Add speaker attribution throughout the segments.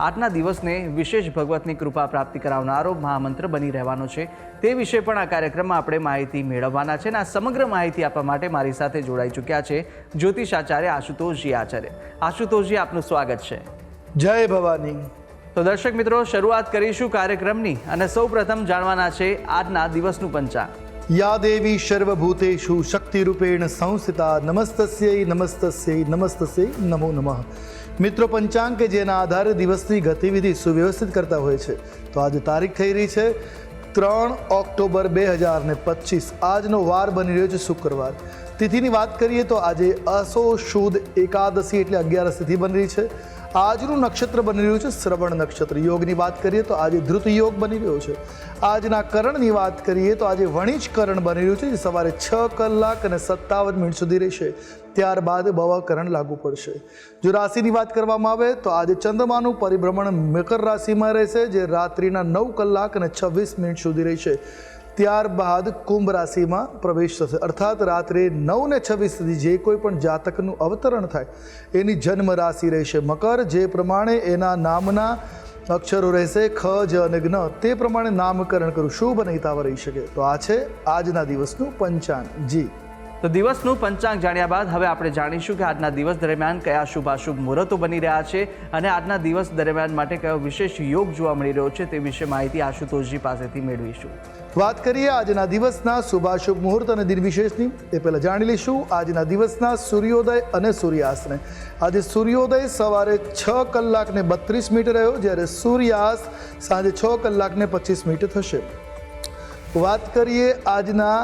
Speaker 1: આજના દિવસને વિશેષ ભગવતની કૃપા પ્રાપ્તિ કરાવનારો મહામંત્ર બની રહેવાનો છે. તે વિશે પણ આ કાર્યક્રમમાં આપણે માહિતી મેળવવાના છે અને આ સમગ્ર માહિતી આપવા માટે મારી સાથે જોડાઈ ચૂક્યા છે જ્યોતિષ આચાર્ય આશુતોષજી આચાર્ય. આશુતોષજી આપનું સ્વાગત છે.
Speaker 2: જય ભવાની.
Speaker 1: તો દર્શક મિત્રો શરૂઆત કરીશું કાર્યક્રમની અને સૌ પ્રથમ જાણવાના છે આજના દિવસનું પંચાંગ.
Speaker 2: યા દેવી સર્વભૂતેષુ શક્તિરૂપેણ સંસ્થિતા નમસ્તસ્ય નમસ્તસ્ય નમસ્તસ્ય નમો નમઃ. મિત્રો પંચાંગ કે જેના આધારે દિવસની ગતિવિધિ સુવ્યવસ્થિત કરતા હોય છે. તો આજે તારીખ થઈ રહી છે ત્રણ ઓક્ટોબર બે હજાર ને પચીસ. આજનો વાર બની રહ્યો છે શુક્રવાર. તિથિની વાત કરીએ તો આજે અસો શુદ્ધ એકાદશી એટલે અગિયારસ તિથિ બની રહી છે. આજનું નક્ષત્ર બની રહ્યું છે, શ્રવણ નક્ષત્ર. યોગની વાત કરીએ તો આજે ધૃત યોગ બની રહ્યો છે. આજના કરણની વાત કરીએ તો આજે વણિજ કરણ બની રહ્યું છે, જે સવારે છ કલાક અને સત્તાવન મિનિટ સુધી રહેશે. ત્યારબાદ કરણ લાગુ પડશે. જો રાશિની વાત કરવામાં આવે તો આજે ચંદ્રમાનું પરિભ્રમણ મકર રાશિમાં રહેશે, જે રાત્રિના નવ કલાક અને છવ્વીસ મિનિટ સુધી રહેશે. ત્યારબાદ કુંભ રાશિમાં પ્રવેશ થશે. અર્થાત રાત્રે નવ ને છવ્વીસ સુધી જે કોઈ પણ જાતકનું અવતરણ થાય, એની જન્મ રાશિ રહેશે. મકર જે પ્રમાણે એના નામના અક્ષરો રહેશે, ખ, જ અને જ્ઞ તે પ્રમાણે નામકરણ કરું. શુભ અને રહી શકે. તો આ છે આજના દિવસનું પંચાંગ જી
Speaker 1: તો દિવસનું પંચાંગ જાણ્યા બાદ હવે આપણે જાણીશું કે આજના દિવસ દરમિયાન કયા શુભાશુભ મુહૂર્તો બની રહ્યા છે અને આજના દિવસ દરમિયાન માટે કયો વિશેષ યોગ જોવા મળી રહ્યો છે તે વિશે માહિતી આશુતોષજી પાસેથી મેળવીશું.
Speaker 2: વાત કરીએ આજના દિવસના શુભાશુભ મુહૂર્ત અને દિનવિશેષની એ પહેલાં જાણી લઈશું આજના દિવસના સૂર્યોદય અને સૂર્યાસ્તને. આજે સૂર્યોદય સવારે છ કલાકને બત્રીસ મિનિટ રહ્યો, જ્યારે સૂર્યાસ્ત સાંજે છ કલાકને પચીસ મિનિટ થશે. વાત કરીએ આજના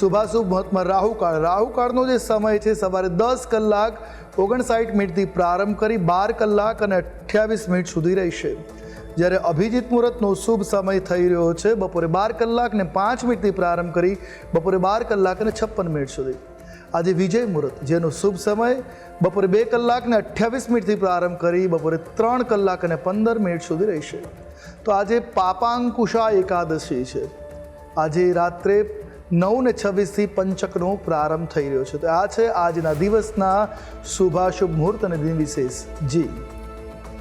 Speaker 2: શુભાશુભ મહત્વમાં રાહુકાળ. રાહુકાળનો જે સમય છે, સવારે દસ કલાક ઓગણસાઠ મિનિટથી પ્રારંભ કરી બાર કલાક અને અઠ્યાવીસ મિનિટ સુધી રહેશે. જ્યારે અભિજીત મુહૂર્તનો શુભ સમય થઈ રહ્યો છે, બપોરે બાર કલાકને પાંચ મિનિટથી પ્રારંભ કરી બપોરે બાર કલાક અને છપ્પન મિનિટ સુધી. આજે વિજય મુહૂર્ત, જેનો શુભ સમય બપોરે બે કલાકને અઠ્યાવીસ મિનિટથી પ્રારંભ કરી બપોરે ત્રણ કલાક અને પંદર મિનિટ સુધી રહેશે. તો આજે પાપાંકુશા એકાદશી છે. આજે રાત્રે નવ ને છવ્વીસથી પંચકનો પ્રારંભ થઈ રહ્યો છે. તો આ છે આજના દિવસના શુભાશુભ મુહૂર્ત અને દિન વિશેષ. જી.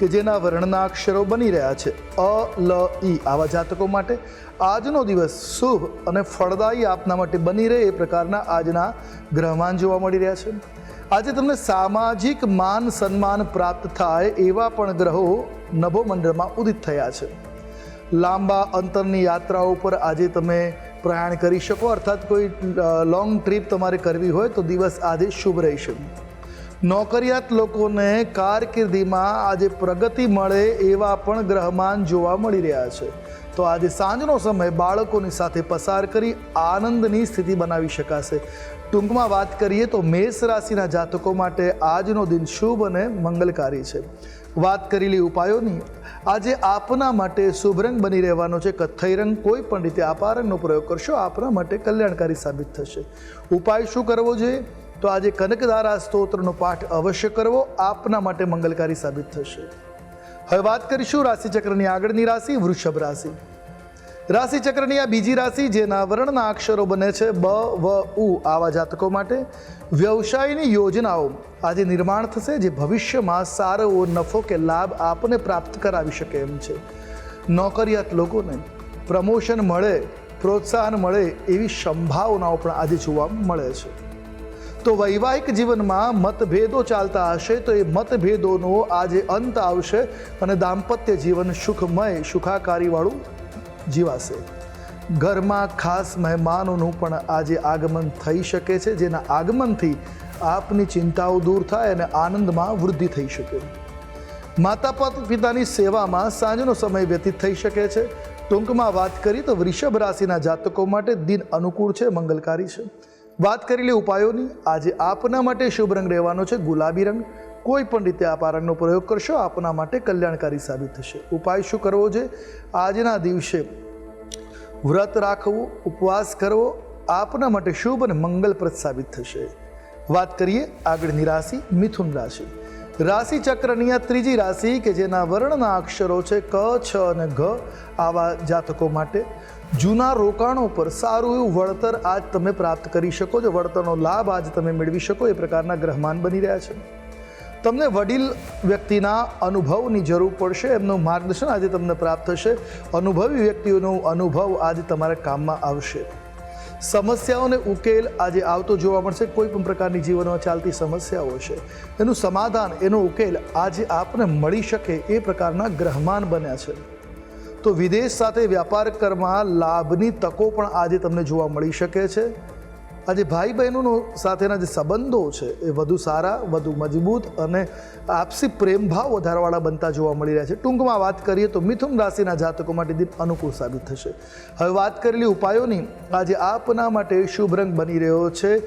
Speaker 2: કે જેના વર્ણના અક્ષરો બની રહ્યા છે. અ, લ, ઈ. આવા જાતકો માટે આજનો દિવસ શુભ અને ફળદાયી આપના માટે બની રહે એ પ્રકારના આજના ગ્રહમાન જોવા મળી રહ્યા છે. આજે તમને સામાજિક માન સન્માન પ્રાપ્ત થાય એવા પણ ગ્રહો નભોમંડળમાં ઉદિત થયા છે. લાંબા અંતરની યાત્રાઓ પર આજે તમે પ્રયાણ કરી શકો, અર્થાત કોઈ લોંગ ટ્રીપ તમારે કરવી હોય તો દિવસ આજે શુભ રહેશે. નોકરિયાત લોકોને કારકિર્દીમાં આજે પ્રગતિ મળે એવા પણ ગ્રહમાન જોવા મળી રહ્યા છે. તો આજે સાંજનો સમય બાળકોની સાથે પસાર કરી આનંદની સ્થિતિ બનાવી શકાશે. ટૂંકમાં વાત કરીએ તો મેષ રાશિના જાતકો માટે આજનો દિન શુભ અને મંગલકારી છે. વાત કરેલી ઉપાયોની. આજે આપના માટે શુભ રંગ બની રહેવાનો છે. કથ્થઈ રંગ કોઈ પણ રીતે આપારંગનો રંગનો પ્રયોગ કરશો, આપના માટે કલ્યાણકારી સાબિત થશે. ઉપાય શું કરવો જોઈએ? તો આજે કનકધારા સ્તોત્રનો પાઠ અવશ્ય કરવો આપના માટે મંગલકારી સાબિત થશે. હવે વાત કરીશું રાશિચક્રની આગળની રાશિ, વૃષભ રાશિ. રાશિચક્રની આ બીજી રાશિ, જેના વર્ણના અક્ષરો બને છે બ, વ, ઉ આવા જાતકો માટે, વ્યવસાયની યોજનાઓ આજે નિર્માણ થશે, જે ભવિષ્યમાં સારો એવો નફો કે લાભ આપને પ્રાપ્ત કરાવી શકે એમ છે. નોકરિયાત લોકોને પ્રમોશન મળે, પ્રોત્સાહન મળે એવી સંભાવનાઓ પણ આજે જોવા મળે છે. તો વૈવાહિક જીવનમાં મતભેદો ચાલતા હશે તો એ મતભેદોનો આજે અંત આવશે અને દાંપત્ય જીવન સુખમય, સુખાકારીવાળું જીવાશે. ઘરમાં ખાસ મહેમાનોનું પણ આજે આગમન થઈ શકે છે, જેના આગમનથી આપની ચિંતાઓ દૂર થાય અને આનંદમાં વૃદ્ધિ થઈ શકે. માતા પિતાની સેવામાં સાંજનો સમય વ્યતીત થઈ શકે છે. ટૂંકમાં વાત કરીએ તો વૃષભ રાશિના જાતકો માટે દિન અનુકૂળ છે, મંગલકારી છે. વાત કરી લે ઉપાયોની. આજે આપના માટે શુભ રંગ રહેવાનો છે ગુલાબી રંગ. કોઈ પણ રીતે આપ આ રંગનો પ્રયોગ કરશો, આપના માટે કલ્યાણકારી સાબિત થશે. ઉપાય શું કરવો છે? આજના દિવસે વ્રત રાખવું, ઉપવાસ કરવો, આપના માટે શુભ અને મંગલપ્રદ સાબિત થશે. વાત કરીએ આગળની રાશિ, મિથુન રાશિ. રાશિ ચક્રની આ ત્રીજી રાશિ કે જેના વર્ણના અક્ષરો છે ક, છ અને ઘ આવા જાતકો માટે. જૂના રોકાણો પર સારું એવું વળતર આજ તમે પ્રાપ્ત કરી શકો છો. વળતરનો લાભ આજ તમે મેળવી શકો. એ પ્રકારના ગ્રહમાન બની રહ્યા છે. તમને વડીલ વ્યક્તિના અનુભવની જરૂર પડશે. એમનું માર્ગદર્શન આજે તમને પ્રાપ્ત થશે. અનુભવી વ્યક્તિઓનો અનુભવ આજે તમારા કામમાં આવશે. સમસ્યાઓને ઉકેલ આજે આવતો જોવા મળશે. કોઈ પણ પ્રકારની જીવનમાં ચાલતી સમસ્યાઓ છે એનું સમાધાન, એનો ઉકેલ આજે આપને મળી શકે એ પ્રકારના ગ્રહમાન બન્યા છે. તો વિદેશ સાથે વ્યાપાર કરવા લાભની તકો પણ આજે તમને જોવા મળી શકે છે. આજે ભાઈ બહેનોનો સાથેના જે સંબંધો છે એ વધુ સારા, વધુ મજબૂત અને આપસી પ્રેમભાવ વધારવાળા બનતા જોવા મળી રહ્યા છે. ટૂંકમાં વાત કરીએ તો મિથુન રાશિના જાતકો માટે દિન અનુકૂળ સાબિત થશે. હવે વાત કરેલી ઉપાયોની, આજે આપના માટે શુભ રંગ બની રહ્યો છે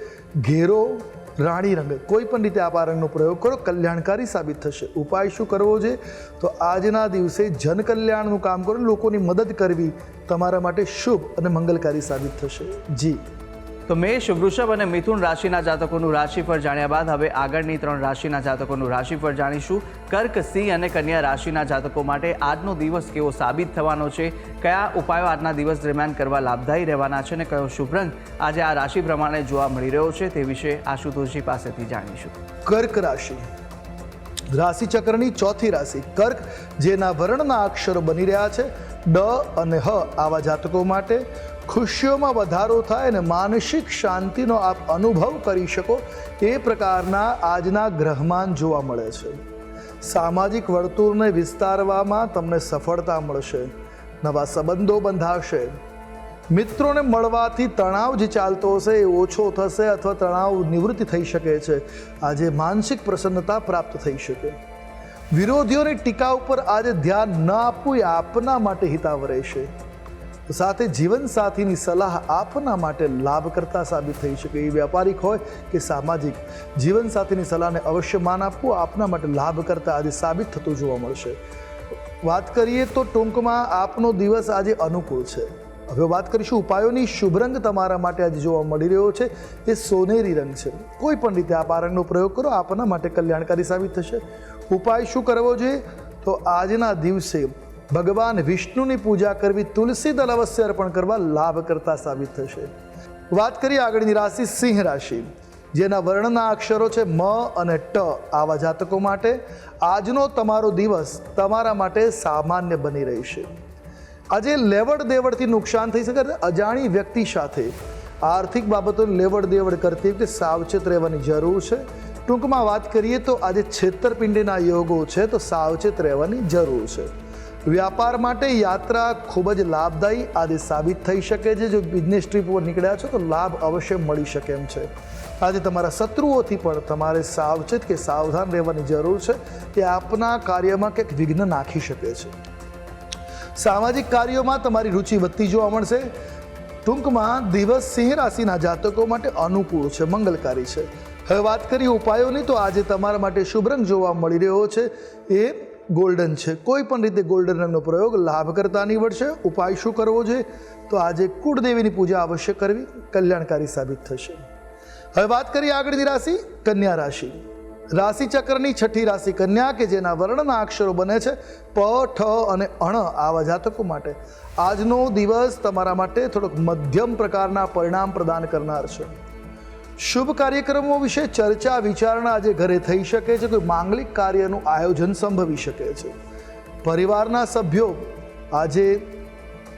Speaker 2: ઘેરો રાણી રંગ. કોઈ પણ રીતે આપ આ રંગનો પ્રયોગ કરો, કલ્યાણકારી સાબિત થશે. ઉપાય શું કરવો છે? તો આજના દિવસે જનકલ્યાણનું કામ કરો, લોકોની મદદ કરવી તમારા માટે શુભ અને મંગલકારી સાબિત થશે. જી.
Speaker 1: તો મેષ, વૃષભ અને મિથુન રાશિના જાતકોનું રાશિફળ જાણ્યા બાદ હવે આગળની ત્રણ રાશિના જાતકોનું રાશિફળ જાણીશું. કર્ક, સિંહ અને કન્યા રાશિના જાતકો માટે આજનો દિવસ કેવો સાબિત થવાનો છે? કયા ઉપાયો આજના દિવસ દરમિયાન કરવા લાભદાયી રહેવાના છે અને કયો શુભ આજે આ રાશિ પ્રમાણે જોવા મળી રહ્યો છે તે વિશે આશુતોષજી પાસેથી જાણીશું.
Speaker 2: કર્ક રાશિ. રાશિ ચક્રની ચોથી રાશિ, કર્ક, જેના વર્ણના અક્ષરો બની રહ્યા છે. ડ અને હ આવા જાતકો માટે ખુશીઓમાં વધારો થાય અને માનસિક શાંતિનો આપ અનુભવ કરી શકો એ પ્રકારના આજના ગ્રહમાન જોવા મળે છે. સામાજિક વર્તુળને વિસ્તારવામાં તમને સફળતા મળશે. નવા સંબંધો બંધાશે. મિત્રોને મળવાથી તણાવ જે ચાલતો હશે એ ઓછો થશે અથવા તણાવ નિવૃત્તિ થઈ શકે છે. આજે માનસિક પ્રસન્નતા પ્રાપ્ત થઈ શકે. વિરોધીઓની ટીકા ઉપર આજે ધ્યાન ન આપવું એ આપના માટે હિતાવ રહેશે. સાથે જીવનસાથીની સલાહ આપના માટે લાભકર્તા સાબિત થઈ શકે. એ વ્યાપારિક હોય કે સામાજિક જીવનસાથીની સલાહને અવશ્ય માન આપવું આપના માટે લાભકર્તા આજે સાબિત થતું જોવા મળશે. વાત કરીએ તો ટૂંકમાં આપનો દિવસ આજે અનુકૂળ છે. હવે વાત કરીશું ઉપાયોની. શુભ રંગ તમારા માટે આજે જોવા મળી રહ્યો છે. એ સોનેરી રંગ છે. કોઈ પણ રીતે આપ આ રંગનો પ્રયોગ કરો, આપના માટે કલ્યાણકારી સાબિત થશે. ઉપાય શું કરવો જોઈએ? તો આજના દિવસે ભગવાન વિષ્ણુની પૂજા કરવી, તુલસી દલ અવશ્ય અર્પણ કરવા લાભ કરતા સાબિત થશે. વાત કરીએ આગળની રાશિ સિંહ રાશિ. જેના વર્ણના અક્ષરો છે મ અને ટ આવા જાતકો માટે. આજનો તમારો દિવસ તમારા માટે સામાન્ય બની રહેશે. આજે લેવડ દેવડથી નુકસાન થઈ શકે. અજાણી વ્યક્તિ સાથે આર્થિક બાબતો લેવડ દેવડ કરતી વખતે સાવચેત રહેવાની જરૂર છે. ટૂંકમાં વાત કરીએ તો આજે છેતરપિંડીના યોગો છે તો સાવચેત રહેવાની જરૂર છે. વ્યાપાર માટે યાત્રા ખૂબ જ લાભદાયી આજે સાબિત થઈ શકે છે. જો બિઝનેસ ટ્રીપ પર નીકળ્યા છો તો લાભ અવશ્ય મળી શકે એમ છે. આજે તમારા શત્રુઓથી પણ તમારે સાવચેત કે સાવધાન રહેવાની જરૂર છે કે આપના કાર્યમાં કંઈક વિઘ્ન નાખી શકે છે. સામાજિક કાર્યોમાં તમારી રુચિ વધતી જોવા મળશે. ટૂંકમાં દિવસ સિંહ રાશિના જાતકો માટે અનુકૂળ છે, મંગલકારી છે. હવે વાત કરીએ ઉપાયોની, તો આજે તમારા માટે શુભ રંગ જોવા મળી રહ્યો છે. એ ગોલ્ડન છે. કોઈ પણ રીતે ગોલ્ડન રંગનો પ્રયોગ લાભ કરતા નીવડશે. ઉપાય શું કરવો જોઈએ? તો આજે કુળદેવીની પૂજા અવશ્ય કરવી, કલ્યાણકારી સાબિત થશે. હવે વાત કરીએ આગળની રાશિ, કન્યા રાશિ. રાશિ ચક્રની છઠ્ઠી રાશિ કન્યા કે જેના વર્ણના અક્ષરો બને છે, પ, ઠ અને અણ આવા જાતકો માટે. આજનો દિવસ તમારા માટે થોડોક મધ્યમ પ્રકારના પરિણામ પ્રદાન કરનાર છે. શુભ કાર્યક્રમો વિશે ચર્ચા, વિચારણા આજે ઘરે થઈ શકે છે, કોઈ માંગલિક કાર્યનું આયોજન સંભવી શકે છે. પરિવારના સભ્યો આજે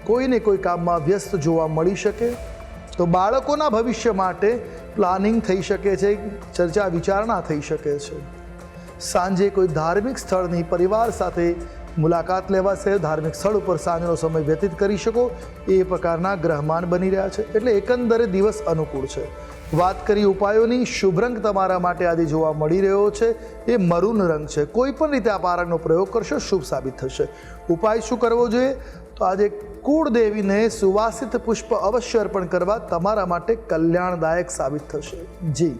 Speaker 2: કોઈને કોઈ કામમાં વ્યસ્ત જોવા મળી શકે તો બાળકોના ભવિષ્ય માટે પ્લાનિંગ થઈ શકે છે, ચર્ચા વિચારણા થઈ શકે છે. સાંજે કોઈ ધાર્મિક સ્થળની પરિવાર સાથે મુલાકાત લેવાશે, ધાર્મિક સ્થળ ઉપર સાંજનો સમય વ્યતીત કરી શકો, એ પ્રકારના ગ્રહમાન બની રહ્યા છે. એટલે એકંદરે દિવસ અનુકૂળ છે. વાત કરી ઉપાયોની, શુભ રંગ તમારા માટે આજે જોવા મળી રહ્યો છે. એ મરૂન રંગ છે. કોઈ પણ રીતે આ પારંગનો પ્રયોગ કરશો, શુભ સાબિત થશે. ઉપાય શું કરવો જોઈએ? તો આજે કુળદેવીને સુવાસિત પુષ્પ અવશ્ય અર્પણ કરવા તમારા માટે કલ્યાણદાયક સાબિત થશે. જી.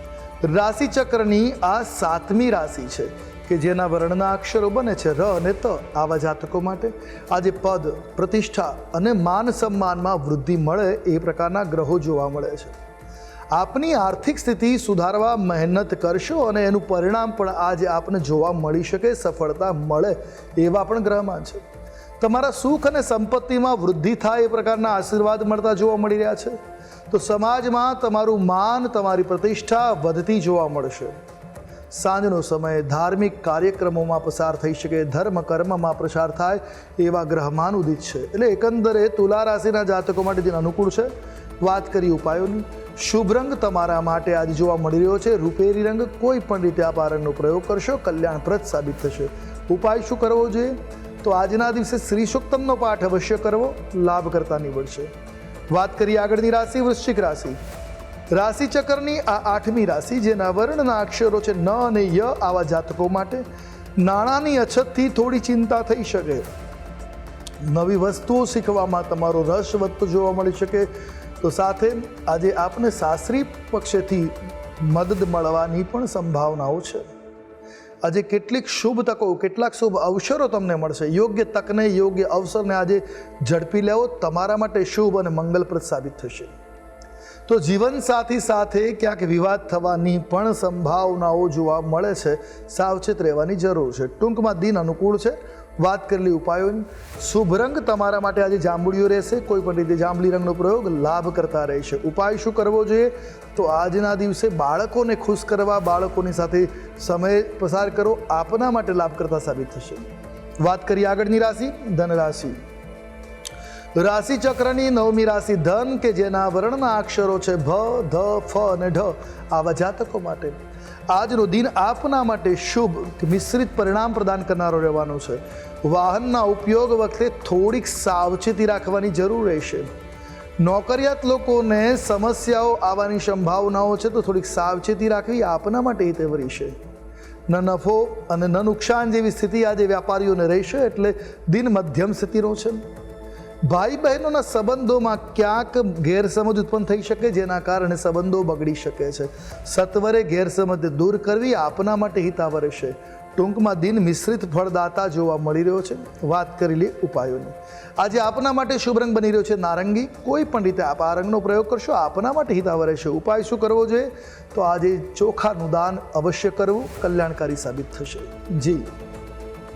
Speaker 2: રાશિ ચક્રની આ સાતમી રાશિ છે, કે જેના વર્ણના અક્ષરો બને છે ર અને ત. આવા જાતકો માટે આજે પદ, પ્રતિષ્ઠા અને માન સન્માનમાં વૃદ્ધિ મળે એ પ્રકારના ગ્રહો જોવા મળે છે. આપની આર્થિક સ્થિતિ સુધારવા મહેનત કરશો અને એનું પરિણામ પણ આજે આપને જોવા મળી શકે, સફળતા મળે એવા પણ ગ્રહમાં છે. તમારા સુખ અને સંપત્તિમાં વૃદ્ધિ થાય એ પ્રકારના આશીર્વાદ મળતા જોવા મળી રહ્યા છે. તો સમાજમાં તમારું માન, તમારી પ્રતિષ્ઠા વધતી જોવા મળશે. સાંજનો સમય ધાર્મિક કાર્યક્રમોમાં પસાર થઈ શકે, ધર્મ કર્મમાં પ્રસાર થાય એવા ગ્રહમાન ઉદિત છે. એટલે એકંદરે તુલા રાશિના જાતકો માટે દિન અનુકૂળ છે. વાત કરી ઉપાયોની. શુભ રંગ તમારા માટે આજે જોવા મળી રહ્યો છે. રૂપેરી રંગ કોઈ પણ રીતે આ પારણનો પ્રયોગ કરશો, કલ્યાણપ્રદ સાબિત થશે. ઉપાય શું કરવો જોઈએ? તો આજના દિવસે શ્રી સુક્તમનો પાઠ અવશ્ય કરવો લાભ કરતા નીવડશે. વાત કરીએ આગળની રાશિ, વૃશ્ચિક રાશિ. રાશિ ચક્રની આ આઠમી રાશિ, જેના વર્ણના અક્ષરો છે ન અને ય આવા જાતકો માટે નાણાંની અછતથી થોડી ચિંતા થઈ શકે. નવી વસ્તુઓ શીખવામાં તમારો રસ વધતો જોવા મળી શકે. તો સાથે આજે આપને સાસરી પક્ષેથી મદદ મળવાની પણ સંભાવનાઓ છે. આજે કેટલીક શુભ તકો, કેટલાક શુભ અવસરો તમને મળશે. યોગ્ય તકને, યોગ્ય અવસરને આજે ઝડપી લેવો તમારા માટે શુભ અને મંગલપ્રદ સાબિત થશે. તો જીવનસાથી સાથે ક્યાંક વિવાદ થવાની પણ સંભાવનાઓ જોવા મળે છે. સાવચેત રહેવાની જરૂર છે. ટૂંકમાં દિન અનુકૂળ છે. વાત કરેલી ઉપાયોની. શુભ રંગ તમારા માટે આજે જાંબુડિયો રહેશે. કોઈ પણ રીતે જાંબલી રંગનો પ્રયોગ લાભ કરતા રહેશે. ઉપાય શું કરવો જોઈએ? તો આજના દિવસે બાળકોને ખુશ કરવા, બાળકોની સાથે સમય પસાર કરો. આપના માટે લાભ કરતા સાબિત થશે. વાત કરીએ આગળની રાશિ ધન રાશિ રાશિ ચક્રની નવમી રાશિ ધન કે જેના વર્ણના અક્ષરો છે ભ, ધ, ફ અને ઢ. આવા જાતકો માટે. આજનો દિન આપના માટે શુભ મિશ્રિત પરિણામ પ્રદાન કરનારો રહેવાનો છે. વાહનના ઉપયોગ વખતે થોડીક સાવચેતી રાખવાની જરૂર રહેશે નોકરિયાત લોકોને સમસ્યાઓ આવવાની સંભાવનાઓ છે તો થોડીક સાવચેતી રાખવી આપના માટે હિતેવરી છે. ન નફો અને ન નુકસાન જેવી સ્થિતિ આજે વ્યાપારીઓને રહેશે એટલે દિન મધ્યમ સ્થિતિનો છે. ભાઈ બહેનોના સંબંધોમાં ક્યાંક ગેરસમજ ઉત્પન્ન થઈ શકે, જેના કારણે સંબંધો બગડી શકે છે. સત્વરે ગેરસમજ દૂર કરવી આપના માટે હિતાવહ રહેશે. ટૂંકમાં દિન મિશ્રિત ફળદાતા જોવા મળી રહ્યો છે. વાત કરી લઈએ ઉપાયોની. આજે આપના માટે શુભ રંગ બની રહ્યો છે નારંગી. કોઈ પણ રીતે આપ આ રંગનો પ્રયોગ કરશો, આપના માટે હિતાવહ રહેશે. ઉપાય શું કરવો જોઈએ? તો આજે ચોખાનું દાન અવશ્ય કરવું કલ્યાણકારી સાબિત થશે. જી.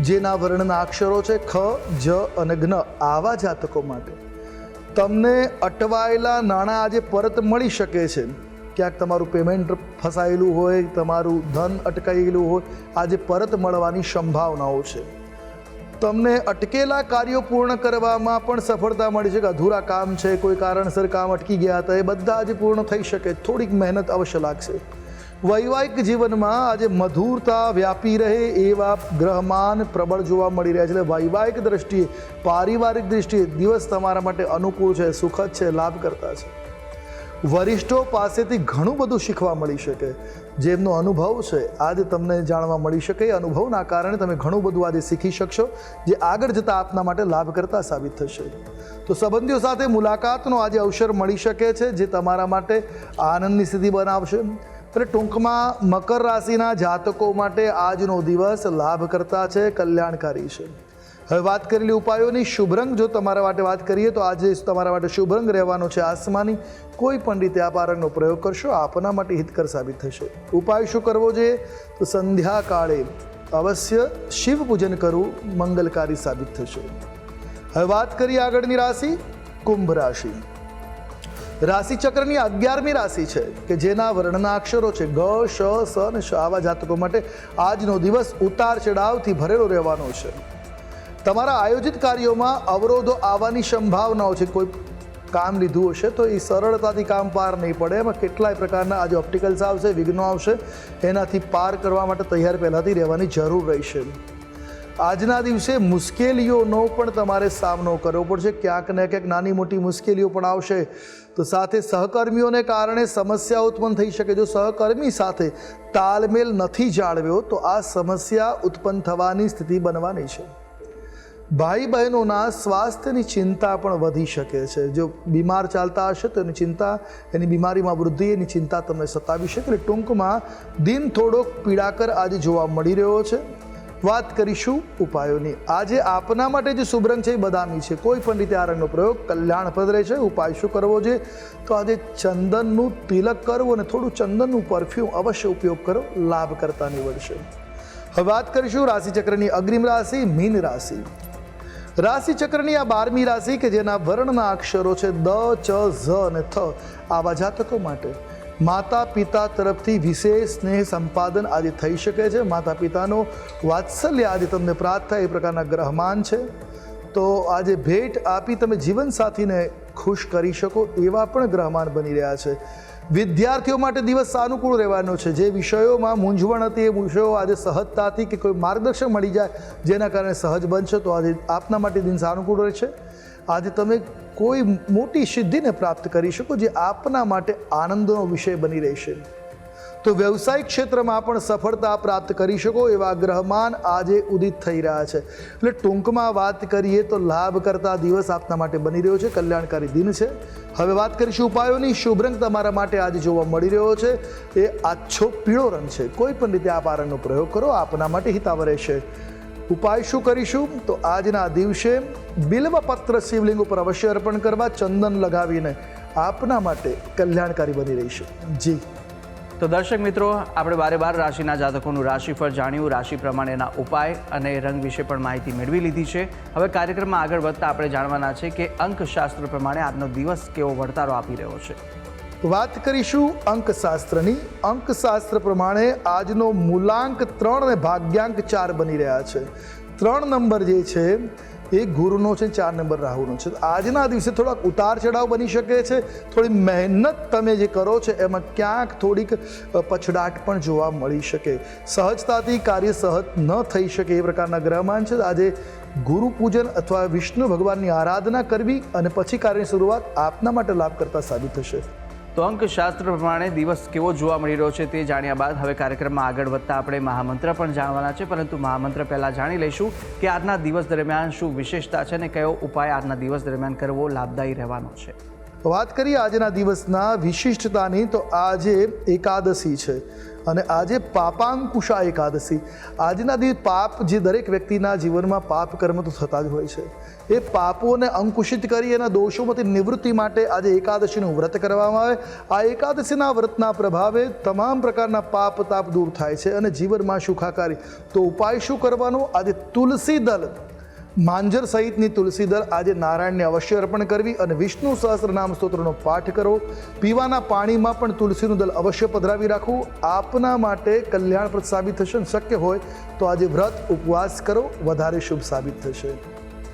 Speaker 2: જેના વર્ણના અક્ષરો છે ખ, જ અને જ્ઞ આવા જાતકો માટે. તમને અટવાયેલા નાણાં આજે પરત મળી શકે છે. ક્યાંક તમારું પેમેન્ટ ફસાયેલું હોય, તમારું ધન અટકાયેલું હોય, આજે પરત મળવાની સંભાવનાઓ છે. તમને અટકેલા કાર્યો પૂર્ણ કરવામાં પણ સફળતા મળી છે કે અધૂરા કામ છે, કોઈ કારણસર કામ અટકી ગયા હતા એ બધા આજે પૂર્ણ થઈ શકે. થોડીક મહેનત અવશ્ય લાગશે. વૈવાહિક જીવનમાં આજે મધુરતા વ્યાપી રહે એવા ગ્રહમાન પ્રબળ જોવા મળી રહ્યા છે. એટલે વૈવાહિક દ્રષ્ટિએ, પારિવારિક દ્રષ્ટિએ દિવસ તમારા માટે અનુકૂળ છે, સુખદ છે લાભ કરતા છે. વરિષ્ઠો પાસેથી ઘણું બધું શીખવા મળી શકે. જેમનો અનુભવ છે, આજે તમને જાણવા મળી શકે. અનુભવના કારણે તમે ઘણું બધું આજે શીખી શકશો, જે આગળ જતાં આપના માટે લાભકર્તા સાબિત થશે. તો સંબંધીઓ સાથે મુલાકાતનો આજે અવસર મળી શકે છે, જે તમારા માટે આનંદની સ્થિતિ બનાવશે. એટલે ટૂંકમાં મકર રાશિના જાતકો માટે આજનો દિવસ લાભકર્તા છે, કલ્યાણકારી છે. હવે વાત કરેલી ઉપાયોની, શુભ રંગ. જો તમારા માટે વાત કરીએ તો આજે તમારા માટે શુભ રંગ રહેવાનો છે આસમાની. કોઈ પણ રીતે આ રંગનો પ્રયોગ કરશો, આપના માટે હિતકર સાબિત થશે. ઉપાય શું કરવો જોઈએ તો સંધ્યાકાળે અવશ્ય શિવ પૂજન કરવું મંગલકારી સાબિત થશે. હવે વાત કરીએ આગળની રાશિ, કુંભ રાશિ. રાશિ ચક્રની અગિયારમી રાશિ છે, કે જેના વર્ણના અક્ષરો છે, ગ, શ, સ અને શ. આવા જાતકો માટે આજનો દિવસ ઉતાર ચઢાવથી ભરેલો રહેવાનો છે. તમારા આયોજિત કાર્યોમાં અવરોધો આવવાની સંભાવનાઓ છે. કોઈ કામ લીધું હશે તો એ સરળતાથી કામ પાર નહીં પડે. એમાં કેટલાય પ્રકારના આજે ઓપ્ટિકલ્સ આવશે, વિઘ્નો આવશે. એનાથી પાર કરવા માટે તૈયાર પહેલાંથી રહેવાની જરૂર રહેશે. આજના દિવસે મુશ્કેલીઓનો પણ તમારે સામનો કરવો પડશે. ક્યાંક ને ક્યાંક નાની મોટી મુશ્કેલીઓ પણ આવશે. તો સાથે સહકર્મીઓને કારણે સમસ્યા ઉત્પન્ન થઈ શકે. જો સહકર્મી સાથે તાલમેલ નથી જાળવ્યો, તો આ સમસ્યા ઉત્પન્ન થવાની સ્થિતિ બનવાની છે. ભાઈ બહેનોના સ્વાસ્થ્યની ચિંતા પણ વધી શકે છે. જો બીમાર ચાલતા હશે, તો એની ચિંતા, એની બીમારીમાં વૃદ્ધિ, એની ચિંતા તમને સતાવી શકે. એટલે ટૂંકમાં દિન થોડોક પીડાકર આજે જોવા મળી રહ્યો છે. વાત કરીશું ઉપાયોની. આજે આપના માટે જે શુભરંગ છે એ બદામી છે. કોઈ પણ રીતે આ રંગનો પ્રયોગ કલ્યાણપ્રદ રહેશે. ઉપાય શું કરવો જોઈએ? તો આજે ચંદનનું તિલક કરવું અને થોડું ચંદનનું પરફ્યુમ અવશ્ય ઉપયોગ કરો. લાભ કરતા નીવડશે. હવે વાત કરીશું રાશિચક્રની અગ્રિમ રાશિ, મીન રાશિ. રાશિચક્રની આ બારમી રાશિ કે જેના વર્ણના અક્ષરો છે દ, ચ, ઝ અને થ આવા જાતકો માટે. માતા પિતા તરફથી વિશેષ સ્નેહ સંપાદન આજે થઈ શકે છે. માતા પિતાનો વાત્સલ્ય આજે તમને પ્રાપ્ત થાય, એ પ્રકારના ગ્રહમાન છે. તો આજે ભેટ આપી તમે જીવનસાથીને ખુશ કરી શકો એવા પણ ગ્રહમાન બની રહ્યા છે. વિદ્યાર્થીઓ માટે દિવસ સાનુકૂળ રહેવાનો છે. જે વિષયોમાં મૂંઝવણ હતી, એ વિષયો આજે સહજતાથી કે કોઈ માર્ગદર્શન મળી જાય, જેના કારણે સહજ બનશે, તો આજે આપના માટે દિન સાનુકૂળ રહેશે. આજે તમે કોઈ મોટી સિદ્ધિને પ્રાપ્ત કરી શકો જે આપના માટે આનંદનો વિષય બની રહેશે. તો વ્યવસાયિક ક્ષેત્રમાં પણ સફળતા પ્રાપ્ત કરી શકો એવા ગ્રહમાન આજે ઉદિત થઈ રહ્યા છે. એટલે ટૂંકમાં વાત કરીએ તો લાભ કરતા દિવસ આપના માટે બની રહ્યો છે. કલ્યાણકારી દિન છે. હવે વાત કરીશું ઉપાયોની. શુભ રંગ તમારા માટે આજે જોવા મળી રહ્યો છે. એ આછો પીળો રંગ છે. કોઈ પણ રીતે આપ આ રંગનો પ્રયોગ કરો. આપના માટે હિતાવ રહેશે. ઉપાય શું કરીશું? તો આજના દિવસે બિલ્વપત્ર શિવલિંગ ઉપર અવશ્ય અર્પણ કરવા, ચંદન લગાવીને આપના માટે કલ્યાણકારી બની રહીશું. જી.
Speaker 1: તો દર્શક મિત્રો, આપણે બારે બાર રાશિના જાતકોનું રાશિફળ જાણ્યું. રાશિ પ્રમાણેના ઉપાય અને રંગ વિશે પણ માહિતી મેળવી લીધી છે. હવે કાર્યક્રમમાં આગળ વધતા આપણે જાણવાના છે કે અંકશાસ્ત્ર પ્રમાણે આજનો દિવસ કેવો વળતારો આપી રહ્યો છે.
Speaker 2: વાત કરીશું અંકશાસ્ત્રની. અંકશાસ્ત્ર પ્રમાણે આજનો મૂલાંક ત્રણ અને ભાગ્યાંક ચાર બની રહ્યા છે. ત્રણ નંબર જે છે, એ ગુરુનો છે ચાર નંબર રાહુનો છે. આજના દિવસે થોડાક ઉતાર ચઢાવ બની શકે છે. થોડી મહેનત તમે જે કરો છો, એમાં ક્યાંક થોડીક પછડાટ પણ જોવા મળી શકે. સહજતાથી કાર્ય સહજ ન થઈ શકે એ પ્રકારના ગ્રહમાન છે. આજે ગુરુ પૂજન અથવા વિષ્ણુ ભગવાનની આરાધના કરવી અને પછી કાર્યની શરૂઆત આપના માટે લાભ કરતા સાબિત થશે.
Speaker 1: તો અંકશાસ્ત્ર પ્રમાણે દિવસ કેવો જોવા મળી રહ્યો છે તે જાણ્યા બાદ હવે કાર્યક્રમમાં આગળ વધતા આપણે મહામંત્ર પણ જાણવાના છે, પરંતુ મહામંત્ર પહેલાં જાણી લઈશું કે આજના દિવસ દરમિયાન શું વિશેષતા છે અને કયો ઉપાય આજના દિવસ દરમિયાન કરવો લાભદાયી રહેવાનો છે.
Speaker 2: વાત કરીએ આજના દિવસના વિશિષ્ટતાની, તો આજે એકાદશી છે. અને આજે પાપાંકુશા એકાદશી. આજના દિવસ પાપ જે દરેક વ્યક્તિના જીવનમાં પાપ કર્મ તો થતા જ હોય છે. એ પાપોને અંકુશિત કરી એના દોષોમાંથી નિવૃત્તિ માટે આજે એકાદશીનું વ્રત કરવામાં આવે. આ એકાદશીના વ્રતના પ્રભાવે તમામ પ્રકારના પાપ તાપ દૂર થાય છે અને જીવનમાં સુખાકારી. તો ઉપાય શું કરવાનો? આજે તુલસી દલ માંજર સહિતની તુલસી દળ આજે નારાયણને અવશ્ય અર્પણ કરવી અને વિષ્ણુ સહસ્રનામ સ્તોત્રનો પાઠ કરો પીવાના પાણીમાં પણ તુલસીનું દળ અવશ્ય પધરાવી રાખવું. આપના માટે કલ્યાણપ્રદ સાબિત થશે અને શક્ય હોય તો આજે વ્રત ઉપવાસ કરો. વધારે શુભ સાબિત થશે.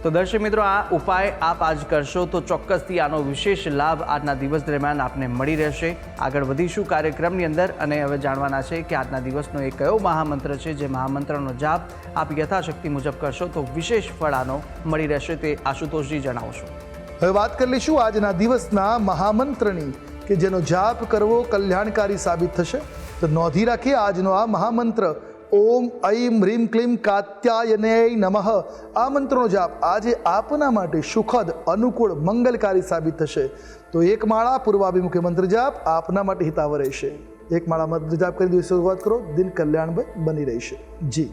Speaker 1: તો દર્શક મિત્રો, આ ઉપાય આપ આજ કરશો તો ચોક્કસથી આનો વિશેષ લાભ આજના દિવસ દરમિયાન આપને મળી રહેશે. આગળ વધીશું કાર્યક્રમની અંદર અને હવે જાણવાના છે કે આજના દિવસનો એ કયો મહામંત્ર છે જે મહામંત્રનો જાપ આપ યથાશક્તિ મુજબ કરશો તો વિશેષ ફળ આનો મળી રહેશે તે આશુતોષજી જણાવશો.
Speaker 2: હવે વાત કરી લઈશું આજના દિવસના મહામંત્રની કે જેનો જાપ કરવો કલ્યાણકારી સાબિત થશે. તો નોંધી રાખીએ આજનો આ મહામંત્ર ઓમ ઐમ હ્રીમ ક્લીમ કાત્યાયને નમઃ. આ મંત્રનો જાપ આજે આપના માટે સુખદ, અનુકૂળ, મંગલકારી સાબિત થશે. તો એક માળા પૂર્વાભિમુખી મંત્ર જાપ આપના માટે હિતાવ રહેશે. એક માળા મંત્ર જાપ કરી દિવસ શરૂઆત કરો. દિન કલ્યાણ બની રહેશે. જી.